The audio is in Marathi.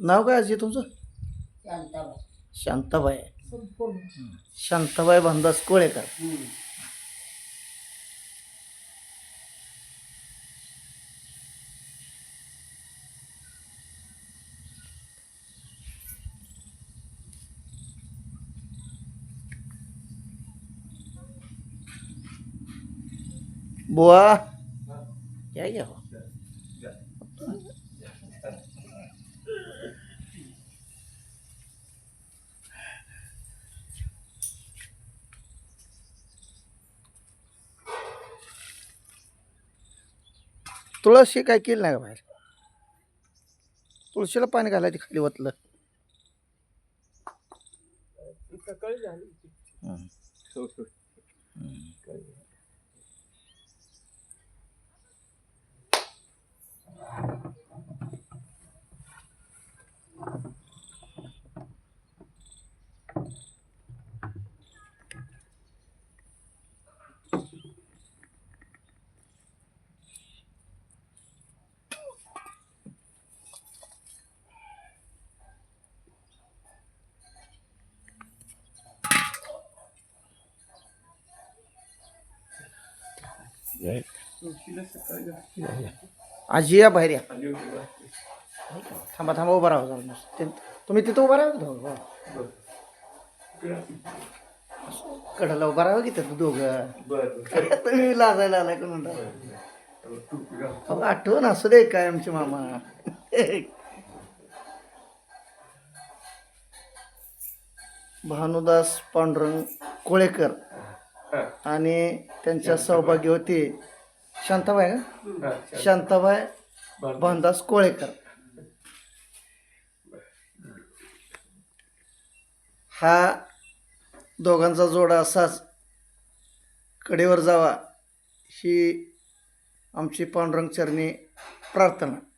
नाव काय आजी तुमचं? शांताबाई. शांताबाई. शांताबाई भानदास कोळेकर. बुवा. या घ्या हो. तुळशी काय केलं नाही का बाहेर? तुळशीला पाणी घालायचं खाली वतलं. सकाळी झाली. आजी या बाहेर या थांबा थांबा उभा राहा जरा तुम्ही तिथं उभा राहा की कडाला उभा राहा की तिथं दोघं बरं, तुम्ही लाजायला आलाय का अहो, आठवण असू दे काय आमचे मामा भानुदास पांडुरंग कोळेकर आणि त्यांच्या सहभागी होते. शांताबाई का. शांताबाई. भानदास कोळेकर. हा दोघांचा जोडा असाच. कडेवर जावा. ही आमची पांडुरंग चरणी प्रार्थना.